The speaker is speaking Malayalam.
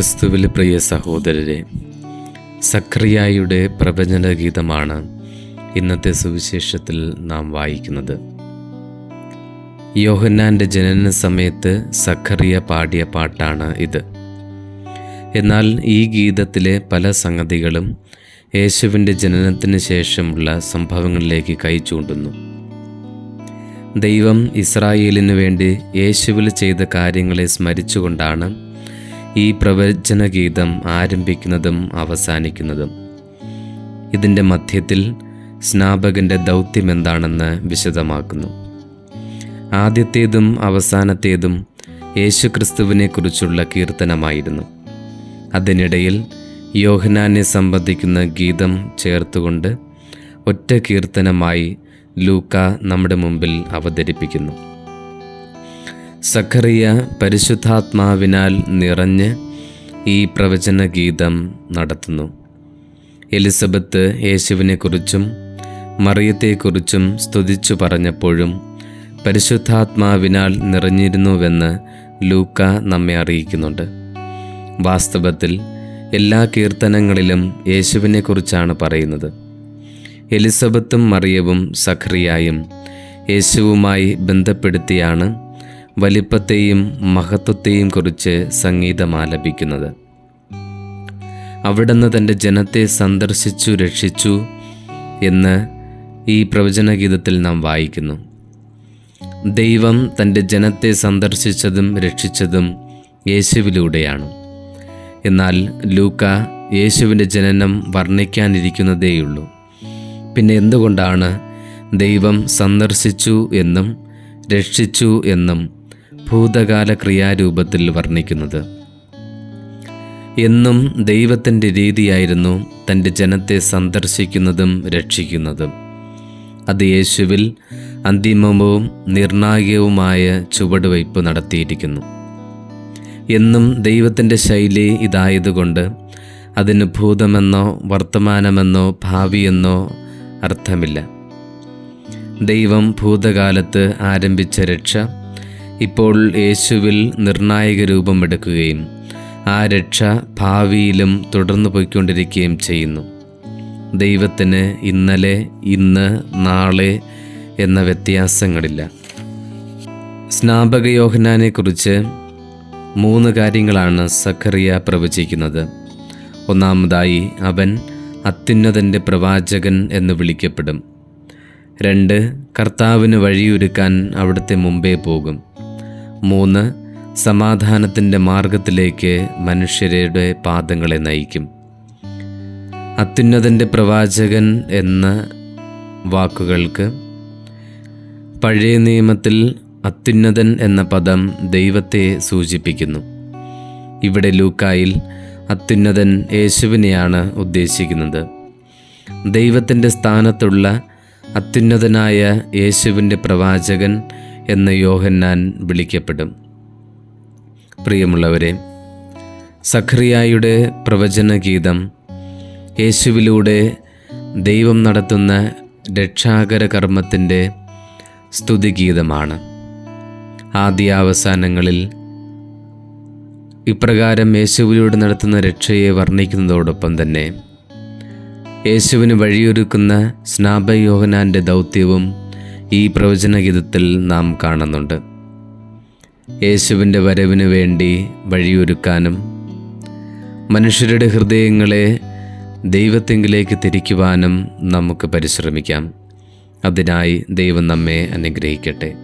ക്രിസ്തുവിൽ പ്രിയ സഹോദരരെ സക്രിയായുടെ പ്രവചന ഗീതമാണ് ഇന്നത്തെ സുവിശേഷത്തിൽ നാം വായിക്കുന്നത്. യോഹന്നാന്റെ ജനന സമയത്ത് സഖറിയ പാടിയ പാട്ടാണ് ഇത്. എന്നാൽ ഈ ഗീതത്തിലെ പല സംഗതികളും യേശുവിന്റെ ജനനത്തിന് ശേഷമുള്ള സംഭവങ്ങളിലേക്ക് കൈ ചൂണ്ടുന്നു. ദൈവം ഇസ്രായേലിനു വേണ്ടി യേശുവിൽ ചെയ്ത കാര്യങ്ങളെ സ്മരിച്ചുകൊണ്ടാണ് ഈ പ്രവചന ഗീതം ആരംഭിക്കുന്നതും അവസാനിക്കുന്നതും. ഇതിന്റെ മധ്യത്തിൽ സ്നാപകന്റെ ദൗത്യം എന്താണെന്ന് വിശദമാക്കുന്നു. ആദ്യത്തേതും അവസാനത്തേതും യേശുക്രിസ്തുവിനെക്കുറിച്ചുള്ള കീർത്തനമായിരുന്നു. അതിനിടയിൽ യോഹനാനെ സംബന്ധിക്കുന്ന ഗീതം ചേർത്തുകൊണ്ട് ഒറ്റ കീർത്തനമായി ലൂക്ക നമ്മുടെ മുമ്പിൽ അവതരിപ്പിക്കുന്നു. സഖറിയ പരിശുദ്ധാത്മാവിനാൽ നിറഞ്ഞ് ഈ പ്രവചന ഗീതം നടത്തുന്നു. എലിസബത്ത് യേശുവിനെക്കുറിച്ചും മറിയത്തെക്കുറിച്ചും സ്തുതിച്ചു പറഞ്ഞപ്പോഴും പരിശുദ്ധാത്മാവിനാൽ നിറഞ്ഞിരുന്നുവെന്ന് ലൂക്ക നമ്മെ അറിയിക്കുന്നുണ്ട്. വാസ്തവത്തിൽ എല്ലാ കീർത്തനങ്ങളിലും യേശുവിനെക്കുറിച്ചാണ് പറയുന്നത്. എലിസബത്തും മറിയവും സഖറിയായും യേശുവുമായി ബന്ധപ്പെടുത്തിയാണ് വലിപ്പത്തെയും മഹത്വത്തെയും കുറിച്ച് സംഗീതം ആലപിക്കുന്നത്. അവിടുന്ന് തന്റെ ജനത്തെ സന്ദർശിച്ചു രക്ഷിച്ചു എന്ന് ഈ പ്രവചനഗീതത്തിൽ നാം വായിക്കുന്നു. ദൈവം തന്റെ ജനത്തെ സന്ദർശിച്ചതും രക്ഷിച്ചതും യേശുവിലൂടെയാണ്. എന്നാൽ ലൂക്ക യേശുവിന്റെ ജനനം വർണിക്കാനിരിക്കുന്നതേയുള്ളൂ. പിന്നെ എന്തുകൊണ്ടാണ് ദൈവം സന്ദർശിച്ചു എന്നും രക്ഷിച്ചു എന്നും ഭൂതകാല ക്രിയാരൂപത്തിൽ വർണിക്കുന്നത്. എന്നും ദൈവത്തിന്റെ രീതിയായിരുന്നു തന്റെ ജനത്തെ സന്ദർശിക്കുന്നതും രക്ഷിക്കുന്നതും. അത് യേശുവിൽ അന്തിമവും നിർണായകവുമായ ചുവടുവയ്പ് നടത്തിയിരിക്കുന്നു. എന്നും ദൈവത്തിന്റെ ശൈലി ഇതായതുകൊണ്ട് അതിന് ഭൂതമെന്നോ വർത്തമാനമെന്നോ ഭാവിയെന്നോ അർത്ഥമില്ല. ദൈവം ഭൂതകാലത്ത് ആരംഭിച്ച രക്ഷ ഇപ്പോൾ യേശുവിൽ നിർണായക രൂപമെടുക്കുകയും ആ രക്ഷ ഭാവിയിലും തുടർന്നു പോയിക്കൊണ്ടിരിക്കുകയും ചെയ്യുന്നു. ദൈവത്തിന് ഇന്നലെ ഇന്ന് നാളെ എന്ന വ്യത്യാസങ്ങളില്ല. സ്നാപക യോഹനാനെക്കുറിച്ച് മൂന്ന് കാര്യങ്ങളാണ് സഖറിയ പ്രവചിക്കുന്നത്. ഒന്നാമതായി അവൻ അത്യുന്നതന്റെ പ്രവാചകൻ എന്ന് വിളിക്കപ്പെടും. രണ്ട് കർത്താവിന് വഴിയൊരുക്കാൻ അവിടുത്തെ മുമ്പേ പോകും. മൂന്ന് സമാധാനത്തിന്റെ മാർഗത്തിലേക്ക് മനുഷ്യരുടെ പാദങ്ങളെ നയിക്കും. അത്യുന്നതന്റെ പ്രവാചകൻ എന്ന വാക്കുകൾക്ക് പഴയ നിയമത്തിൽ അത്യുന്നതൻ എന്ന പദം ദൈവത്തെ സൂചിപ്പിക്കുന്നു. ഇവിടെ ലൂക്കായിൽ അത്യുന്നതൻ യേശുവിനെയാണ് ഉദ്ദേശിക്കുന്നത്. ദൈവത്തിന്റെ സ്ഥാനത്തുള്ള അത്യുന്നതനായ യേശുവിന്റെ പ്രവാചകൻ എന്ന് യോഹന്നാൻ വിളിക്കപ്പെടും. പ്രിയമുള്ളവരെ സഖറിയായുടെ പ്രവചനഗീതം യേശുവിലൂടെ ദൈവം നടത്തുന്ന രക്ഷാകര കർമ്മത്തിന്റെ സ്തുതിഗീതമാണ്. ആദ്യാവസാനങ്ങളിൽ ഇപ്രകാരം യേശുവിലൂടെ നടത്തുന്ന രക്ഷയെ വർണിക്കുന്നതോടൊപ്പം തന്നെ യേശുവിന് വഴിയൊരുക്കുന്ന സ്നാപയോഹനാന്റെ ദൗത്യവും ഈ പ്രവചനഗീതത്തിൽ നാം കാണുന്നുണ്ട്. യേശുവിന്റെ വരവിന് വേണ്ടി വഴിയൊരുക്കാനും മനുഷ്യരുടെ ഹൃദയങ്ങളെ ദൈവത്തെങ്കിലേക്ക് തിരിക്കുവാനും നമുക്ക് പരിശ്രമിക്കാം. അതിനായി ദൈവം നമ്മെ അനുഗ്രഹിക്കട്ടെ.